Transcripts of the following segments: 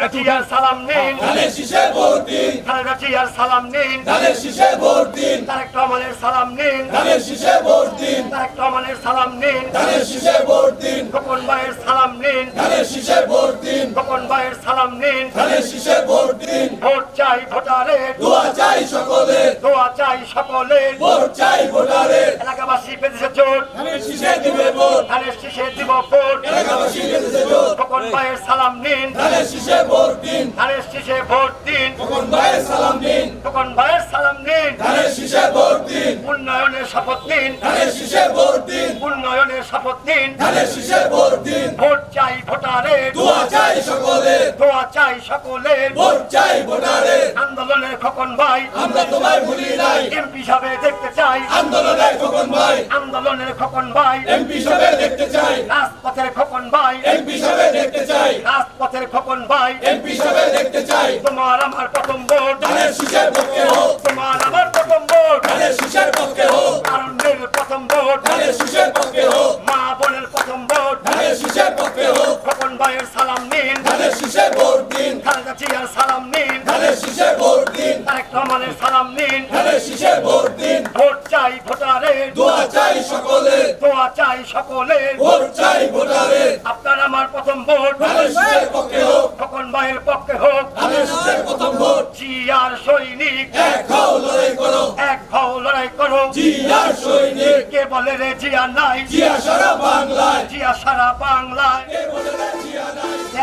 খালেদা সালাম নিন ধানের শীষে ভোট দিন। খালেদা জিয়ার সালাম নিন ধানের শীষে ভোট দিন। তারেক রহমানের সালাম নিন ধানের শীষে ভোট দিন। তারেক রহমানের সালাম নিন ধানের শীষে ভোট দিন। খোকন ভাইয়ের সালাম নিন ধানের শীষে ভোট দিন। খোকন ভাইয়ের সালাম নিন ধানের শীষে ভোট দিন। ভোট চাই ভোটারের দোয়া চাই সকলের দোয়া চাই সকলের ভোট চাই ভোটারের এলাকাবাসী পেতেছে জোট। ধানের শীষে দিবে ভোট। ধানের শীষে দিব ভোট। খোকন ভাইয়ের সালাম নিন। ধানের শীষে ভোট দিন। ধানের শীষে ভোট দিন। নিন ধানের শীষে ভোট দিন। উন্নয়নের শপথ নিন। ধানের শীষে ভোট দিন। ভোট চাই ভোটারের। দোয়া চাই সকলের। দোয়া চাই সকলের। ভোট চাই ভোটারের। আন্দোলনের খোকন ভাই। আমরা তোমায় ভুলি নাই। এমপি সাহেব দেখতে চাই। আন্দোলনের খোকন ভাই। আন্দোলনের খোকন ভাই। এমপি সবে দেখতে চাই। রাজপথের খোকন ভাই। এমপি সবে দেখতে চাই। রাজপথের খোকন ভাই। এমপি সবে দেখতে চাই। তোমার আমার প্রথম ভোট। ধানের পক্ষে হোক তোমার আমার প্রথম ভোট। ধানের শীষের পক্ষে হোক। খোকন ভাইয়ের সালাম নিন। ধানের শীষের ভোট দিন। খালেদা জিয়ার সালাম নিন। ধানের শীষের ভোট দিন। তারেক রহমানের সালাম নিন। ধানের শীষের ভোট দিন। ভোট চাই ভোটারের দোয়া চাই সকলের দোয়া চাই সকলের ভোট চাই ভোটারের আপনার আমার প্রথম ভোট ধানের শীষের পক্ষে হোক খোকন ভাইয়ের পক্ষে হোক ধানের শীষের প্রথম ভোট জিয়ার সৈনিক। এক হও লড়াই করো। এক হও লড়াই করো জিয়ার সৈনিক। কে বলে রে জিয়া নাই? জিয়া সারা বাংলায়। জিয়া সারা বাংলায়।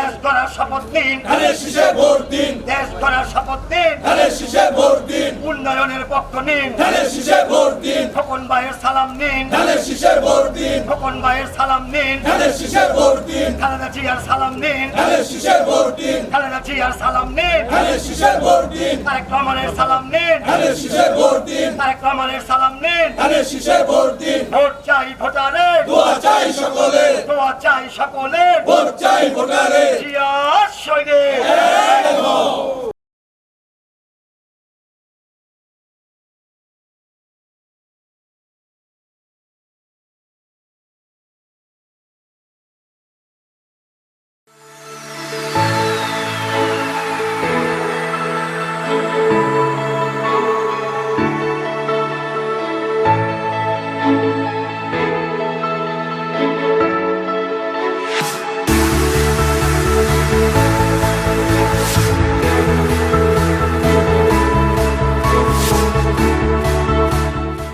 দেশ গড়ার শপথ নিন। ধানের শীষে ভোট দিন। দেশ গড়ার শপথ নিন। ধানের শীষে ভোট দিন। উন্নয়নের পক্ষ নিন। ধানের শীষে ভোট দিন। খোকন ভাইয়ের সালাম নিন। ধানের শীষের ভোট দিন। খোকন ভাইয়ের সালাম নিন। ধানের শীষের ভোট দিন। খালেদা জিয়ার সালাম নিন। ধানের শীষের ভোট দিন। খালেদা জিয়ার সালাম নিন। ধানের শীষের ভোট দিন। তারেক রহমানের সালাম নিন। ধানের শীষের ভোট দিন। তারেক রহমানের সালাম নিন। ধানের শীষের ভোট দিন। ভোট চাই ভোটারের। দোয়া চাই সকলের। দোয়া চাই সকলের। ভোট